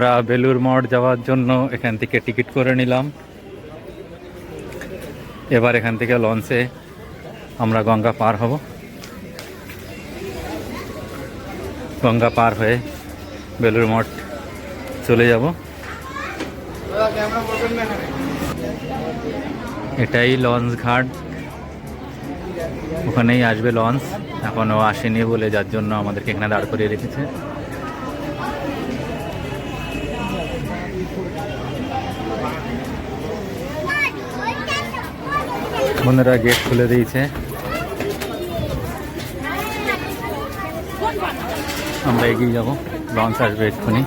আমরা বেলুর মঠ যাওয়ার জন্য এখান থেকে টিকিট করে নিলাম। এবার এখান থেকে লঞ্চে আমরা গঙ্গা পার হব। গঙ্গা পার হয়ে বেলুর মঠ চলে যাব। এটাই লঞ্চ ঘাট। ওখানেই আসবে লঞ্চ। এখনও আসেনি বলে যার জন্য আমাদেরকে এখানে দাঁড় করিয়ে রেখেছে। বন্ধুরা গেট খুলে দিয়েছে। আমরা এগিয়ে যাব। লঞ্চ আসবে এক্ষুনি।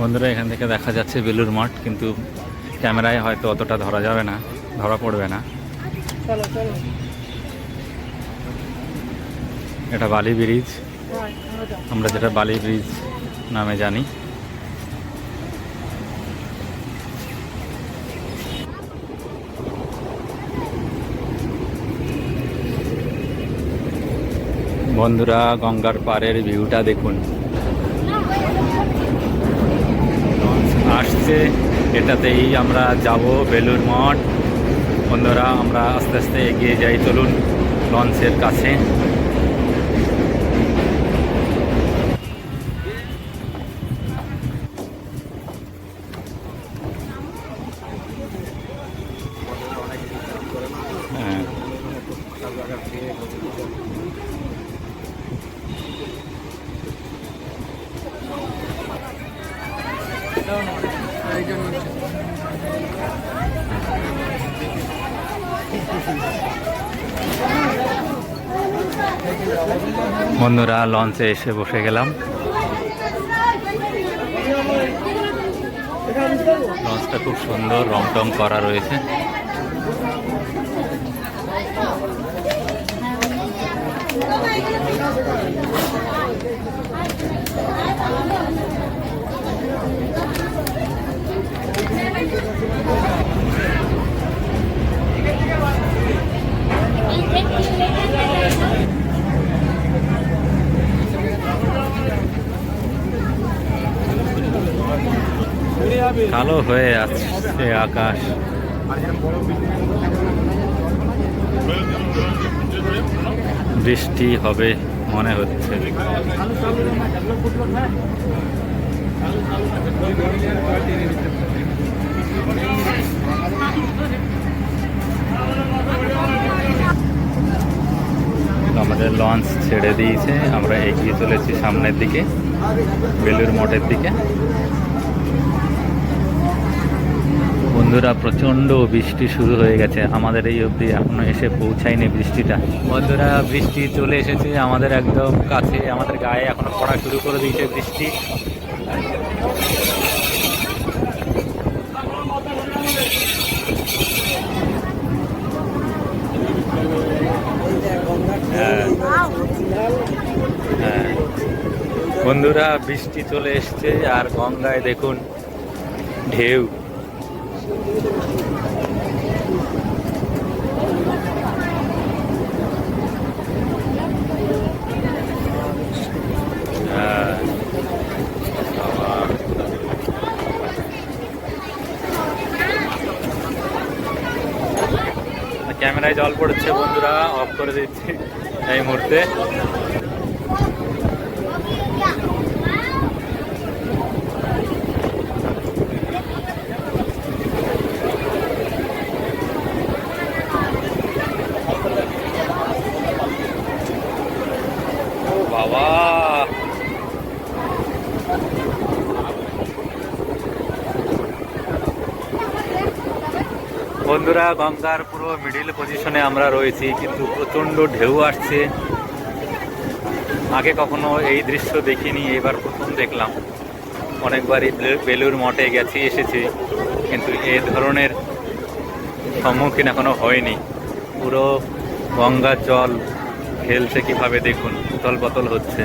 বন্ধুরা, এখান থেকে দেখা যাচ্ছে বেলুর মঠ, কিন্তু ক্যামেরায় হয়তো অতটা ধরা যাবে না, ধরা পড়বে না। এটা বালি ব্রিজ। আমরা যেটা বালি ব্রিজ নামে জানি। বন্ধুরা গঙ্গার পাড়ের ভিউটা দেখুন। আসছে এটাতেই আমরা যাব বেলুর মঠ। বন্ধুরা আমরা আস্তে আস্তে এগিয়ে যাই চলুন লঞ্চের কাছে। বন্ধুরা লঞ্চে এসে বসে গেলাম। লঞ্চটা খুব সুন্দর রং টং করা রয়েছে। হয়ে আসছে আকাশ। বৃষ্টি হবে মনে হচ্ছে। আমাদের লঞ্চ ছেড়ে দিয়েছে। আমরা এগিয়ে চলেছি সামনের দিকে বেলুর মঠের দিকে। বন্ধুরা, প্রচণ্ড বৃষ্টি শুরু হয়ে গেছে। আমাদের এই অবধি এখনও এসে পৌঁছায়নি বৃষ্টিটা। বন্ধুরা, বৃষ্টি চলে এসেছে আমাদের একদম কাছে। আমাদের গায়ে এখনও পড়া শুরু করে দিয়েছে বৃষ্টি। হ্যাঁ। বন্ধুরা, বৃষ্টি চলে এসছে আর গঙ্গায় দেখুন ঢেউ। ক্যামেরায় জল পড়ছে বন্ধুরা। অফ করে দিচ্ছি এই মুহূর্তে। বাবা। বন্ধুরা, গঙ্গার পুরো মিডিল পজিশনে আমরা রয়েছি, কিন্তু প্রচণ্ড ঢেউ আসছে। আগে কখনো এই দৃশ্য দেখিনি, এবার প্রথম দেখলাম। অনেকবারই বেলুর মঠে গেছি, এসেছি, কিন্তু এ ধরনের সম্মুখীন এখনও হয়নি। পুরো গঙ্গার জল খেলছে কীভাবে দেখুন উতল বতল হচ্ছে।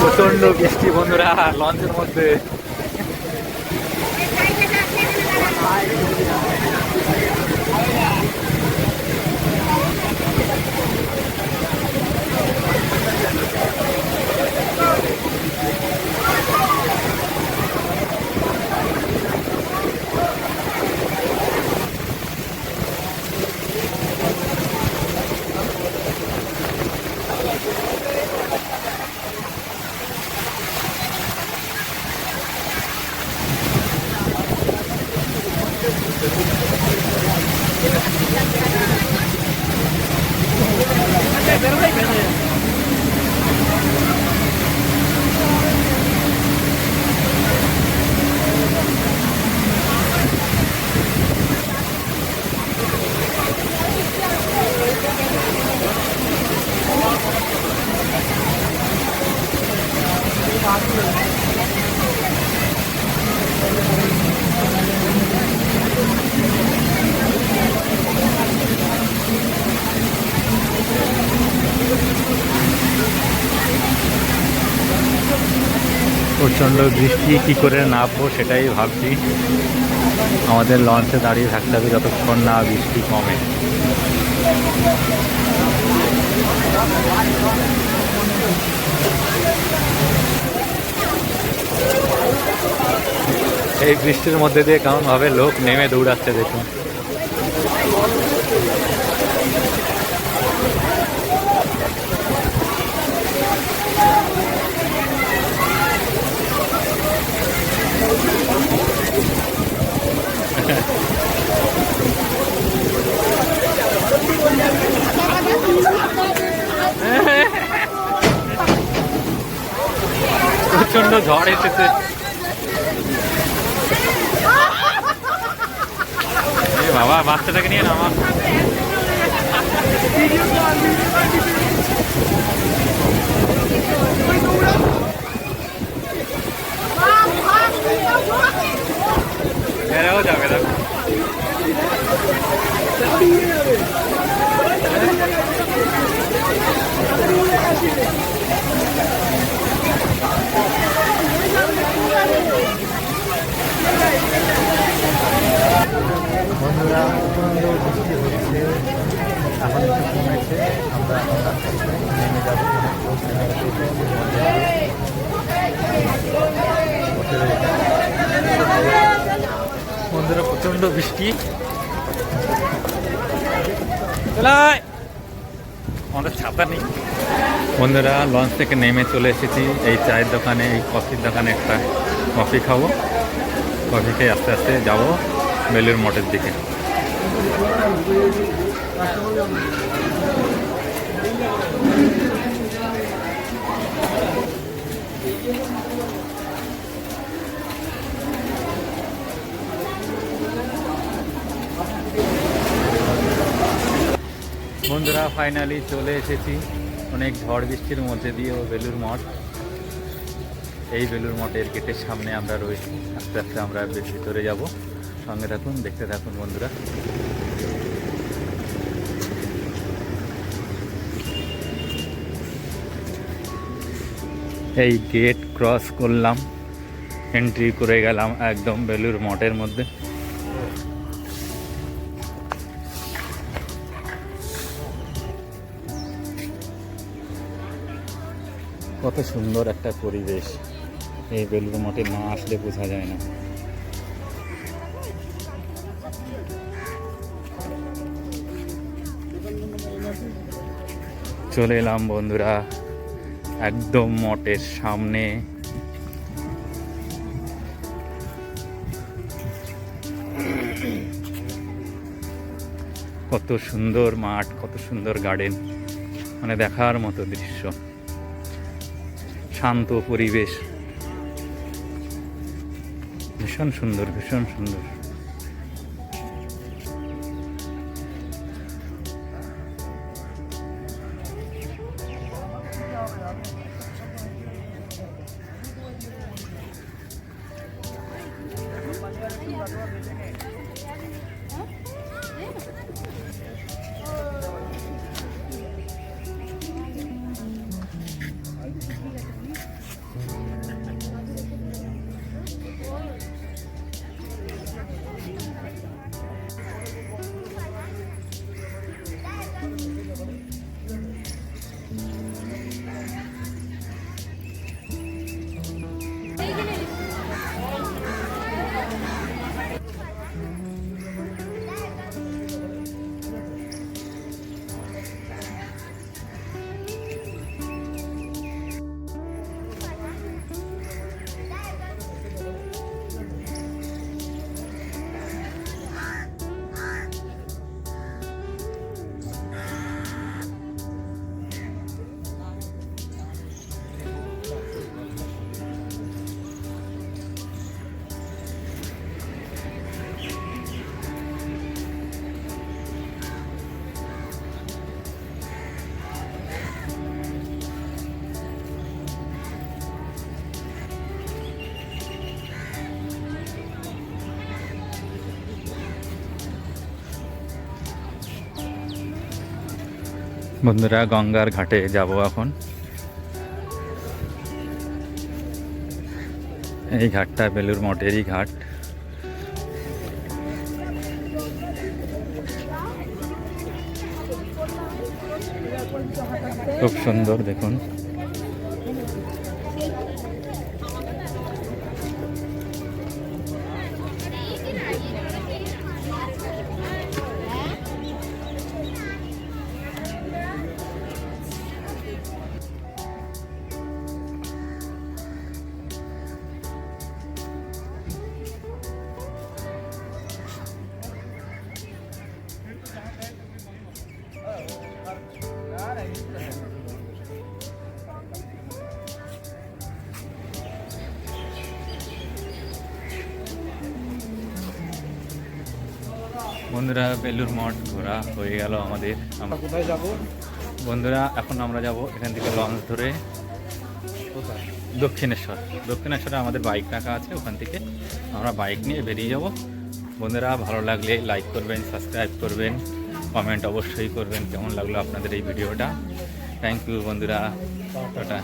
প্রচণ্ড বৃষ্টি বন্ধুরা লঞ্চের মধ্যে। প্রচণ্ড বৃষ্টি, কি করে নামবো সেটাই ভাবছি। আমাদের লঞ্চে দাঁড়িয়ে থাকতে হবে যতক্ষণ না বৃষ্টি কমে। এই বৃষ্টির মধ্যে দিয়ে কেমন ভাবে লোক নেমে দৌড়াচ্ছে দেখুন। প্রচণ্ড ঝড় এসেছে। বাবা বাচ্চাটাকে নিয়ে নামা। এরাও যাবে দেখো বন্ধুরা প্রচণ্ড বৃষ্টি হচ্ছে এখন একটু কমেছে আমরা এখন আস্তে আস্তে নেমে যাব বন্ধুরা প্রচণ্ড বৃষ্টি। চলাই। আমাদের ছাতা নেই। বন্ধুরা লঞ্চ থেকে নেমে চলে এসেছি। এই চায়ের দোকানে এই কফির দোকানে একটা কফি খাব। কফি খেয়ে আস্তে আস্তে যাব। বেলুর মঠের দিকে। বন্ধুরা ফাইনালি চলে এসেছি। অনেক ঝড় বৃষ্টির মধ্যে দিয়েও বেলুর মঠ। এই বেলুর মঠের গেটের সামনে আমরা রয়েছি। আস্তে আস্তে আমরা ভিতরে যাব। সঙ্গে থাকুন দেখতে থাকুন বন্ধুরা। এই গেট ক্রস করলাম এন্ট্রি করে গেলাম একদম বেলুর মঠের মধ্যে। কত সুন্দর একটা পরিবেশ। এই বেলুর মঠে না আসলে বোঝা যায় না। চলে এলাম, বন্ধুরা। একদম মঠের সামনে। কত সুন্দর মাঠ, কত সুন্দর গার্ডেন। মানে দেখার মতো দৃশ্য। শান্ত পরিবেশ। ভীষণ সুন্দর ভীষণ সুন্দর। বন্ধুরা গঙ্গার ঘাটে যাব এখন। এই ঘাটটা বেলুর মঠেরই ঘাট। খুব সুন্দর দেখুন। বন্ধুরা বেলুর মঠ ঘোরা হয়ে গেল আমাদের। আম- কোথায় যাব? বন্ধুরা এখন আমরা যাব এখান থেকে লঞ্চ ধরে কোথায়? দক্ষিণেশ্বর। দক্ষিণেশ্বরে আমাদের বাইক রাখা আছে ওখান থেকে আমরা বাইক নিয়ে বেরিয়ে যাব। বন্ধুরা ভালো লাগলে লাইক করবেন সাবস্ক্রাইব করবেন কমেন্ট অবশ্যই করবেন। কেমন লাগল আপনাদের এই ভিডিওটা? থ্যাংক ইউ বন্ধুরা। টাটা।